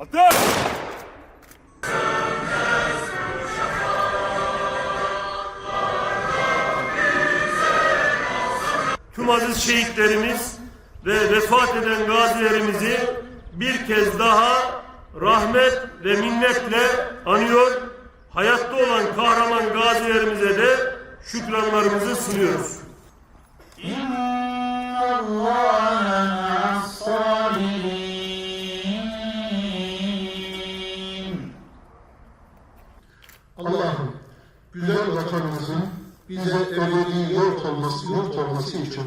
Atış! Tüm aziz şehitlerimiz ve vefat eden gazilerimizi bir kez daha rahmet ve minnetle anıyor. Hayatta olan kahraman gazilerimize de şükranlarımızı sunuyoruz. Allah'ım güzel vatanımızın bize ebedi yurt olması, yurt olması için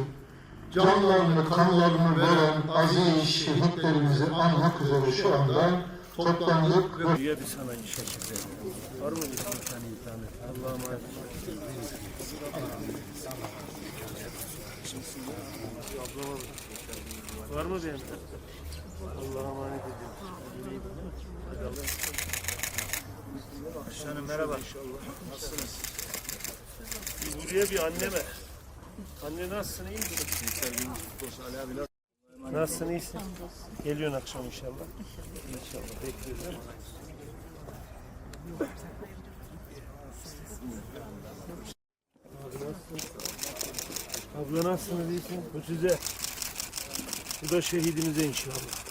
canlarını, kanlarını veren aziz şehitlerimizi anmak üzere şu anda toplandık ve Diye bir sana ederim. Var mı bir tane tane? Allah'a emanet. Var mı benim? Allah'a emanet ediyorum. Canım merhaba. Nasılsınız? Bir buraya bir anneme. Anne nasılsın iyi misin? Nasılsın iyisin? Geliyorsun akşam inşallah. İnşallah bekliyoruz. Abla nasılsınız iyisin? Bu size. Bu da şehidimize inşallah.